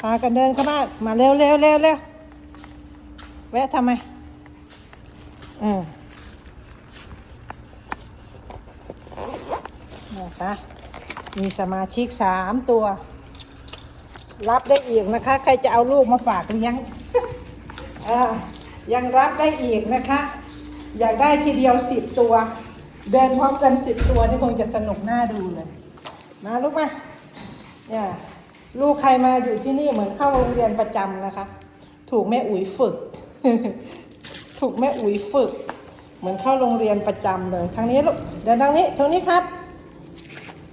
พากันเดินเข้าบ้านมาเร็วเร็วเร็วเร็วแวะทำไมอืมนะคะมีสมาชิกสามตัว รับได้อีกนะคะ ใครจะเอาลูกมาฝากเลี้ยงยังรับได้อีกนะคะ อยากได้ทีเดียวสิบตัว เดินพร้อมกันสิบตัวนี่คงจะสนุกน่าดูเลย มาลูกมาเนี่ย ลูกใครมาอยู่ที่นี่เหมือนเข้าโรงเรียนประจำนะคะ ถูกแม่อุ๋ยฝึก ถูกแม่อุ๋ยฝึก เหมือนเข้าโรงเรียนประจำเลยทางนี้ลูกเดินทางนี้โทนี่ครับ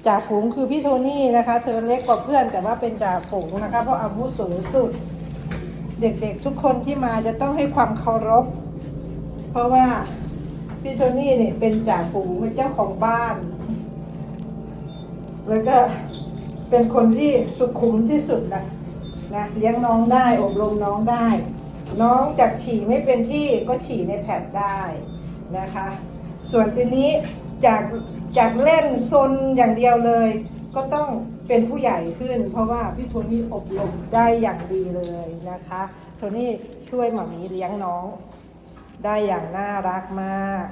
จ่าฝูงคือพี่โทนี่นะคะ เธอเล็กกว่าเพื่อนแต่ว่าเป็นจ่าฝูงนะคะ เพราะอาวุโสสุด เด็กๆทุกคนที่มาจะต้องให้ความเคารพ เพราะว่าพี่โทนี่เนี่ยเป็นจ่าฝูงเป็นเจ้าของบ้าน แล้วก็ เป็นคนที่สุขุมที่สุดนะนะเลี้ยงน้องได้อบรมน้องได้ น้องจากฉี่ไม่เป็นที่ก็ฉี่ในแพดได้นะคะ ส่วนทีนี้จากจากเล่นซนอย่างเดียวเลย ก็ต้องเป็นผู้ใหญ่ขึ้น เพราะว่าพี่โทนี่อบรมได้อย่างดีเลยนะคะโทนี่ช่วยหมามีเลี้ยงน้อง ได้อย่างน่ารักมาก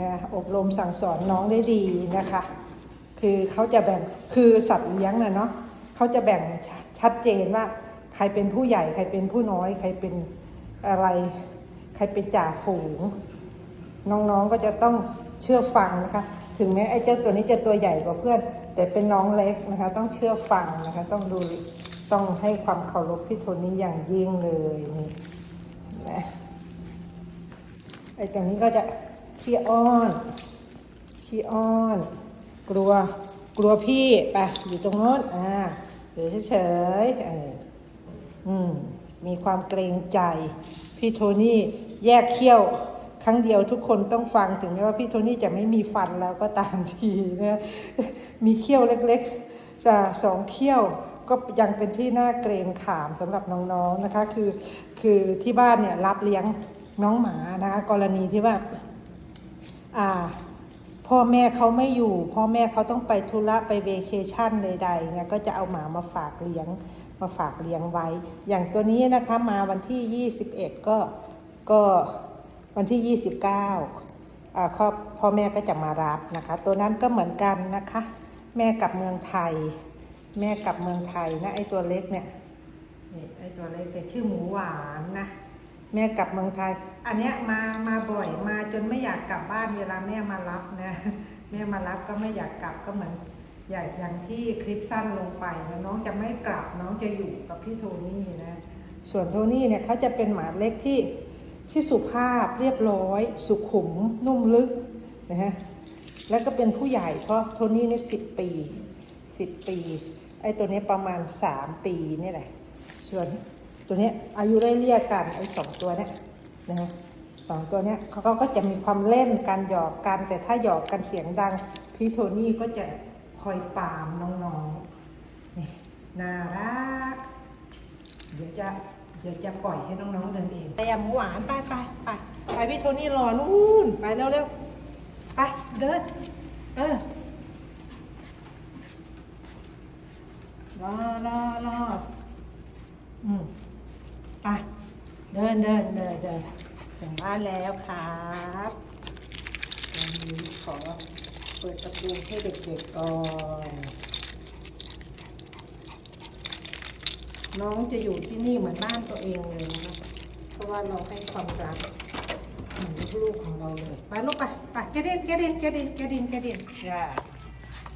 นะอบรมสั่งสอนน้องได้ดีนะคะ คือเขาจะแบ่งคือสัตว์เลี้ยงน่ะเนาะเขาจะแบ่งชชัดเจนว่า ใครเป็นผู้ใหญ่ ใครเป็นผู้น้อย ใครเป็นอะไร ใครเป็นจ่าฝูง น้องๆก็จะต้องเชื่อฟังนะคะ ถึงแม้ไอ้เจ้าตัวนี้จะตัวใหญ่กว่าเพื่อน แต่เป็นน้องเล็กนะคะ ต้องเชื่อฟังนะคะ ต้องดูต้องให้ความเคารพพี่โทนี่อย่างยิ่งเลยนี่นะไอ้ตัวนี้ก็จะขี้อ้อนขี้อ้อน กลัวกลัวพี่ไปอยู่ตรงโน้นอ่าอยู่เฉยๆเอออืมมีความเกรงใจ พี่โทนี่แยกเขี้ยวครั้งเดียวทุกคนต้องฟังถึงแม้ว่าพี่โทนี่จะไม่มีฟันแล้วก็ตามทีนะมีเขี้ยวเล็กๆจะสองเขี้ยวก็ยังเป็นที่น่าเกรงขามสำหรับน้องๆนะคะ คือคือที่บ้านเนี่ยรับเลี้ยงน้องหมานะคะกรณีที่ว่าอ่า พ่อแม่เขาไม่อยู่ พ่อแม่เขาต้องไปธุระไปเวเคชั่นใดๆเนี่ยก็จะเอาหมามาฝากเลี้ยงมาฝากเลี้ยงไว้ อย่างตัวนี้นะคะมาวันที่ 21 ก็ก็วันที่ 29อ่าครอบพ่อแม่ก็จะมารับนะคะ ตัวนั้นก็เหมือนกันนะคะ แม่กลับเมืองไทย แม่กลับเมืองไทยนะไอตัวเล็กเนี่ยไอตัวเล็กเนี่ยชื่อหมูหวานนะ แม่กลับเมืองไทย อันเนี้ยมามาบ่อยมาจนไม่อยากกลับบ้านเวลาแม่มารับนะแม่มารับก็ไม่อยากกลับก็เหมือนอยากอย่างที่คลิปสั้นลงไปนะน้องจะไม่กลับน้องจะอยู่กับพี่โทนี่นะ ส่วนโทนี่เนี่ยเขาจะเป็นหมาเล็กที่ที่สุภาพเรียบร้อย สุขุมนุ่มลึกนะฮะแล้วก็เป็นผู้ใหญ่เพราะโทนี่นี่สิบปีสิบปีไอ้ตัวนี้ประมาณสามปีนี่แหละ ส่วน ตัวนี้อายุไล่เลี่ยกันไอ้สองตัวเนี้ยนะฮะสองตัวเนี้ยเขาก็จะมีความเล่นการหยอกกัน แต่ถ้าหยอกกันเสียงดัง พี่โทนี่ก็จะคอยปามน้องๆนี่น่ารัก เดี๋ยวจะเดี๋ยวจะปล่อยให้น้องๆเดินเองแต่ยาหมูหวานไปไปไปไปพี่โทนี่รอนู่นไปเร็วๆไปเดินเออรอรอรออืมไป เดินเดินเดินเดินถึงบ้านแล้วครับวันนี้ขอเปิดประตูให้เด็กๆก่อน น้องจะอยู่ที่นี่เหมือนบ้านตัวเองเลยนะเพราะว่าเราให้ความรักเหมือนลูกของเราเลย ไปลูกไปไปแกดินแกดินแกดินแกดินแกดินอย่า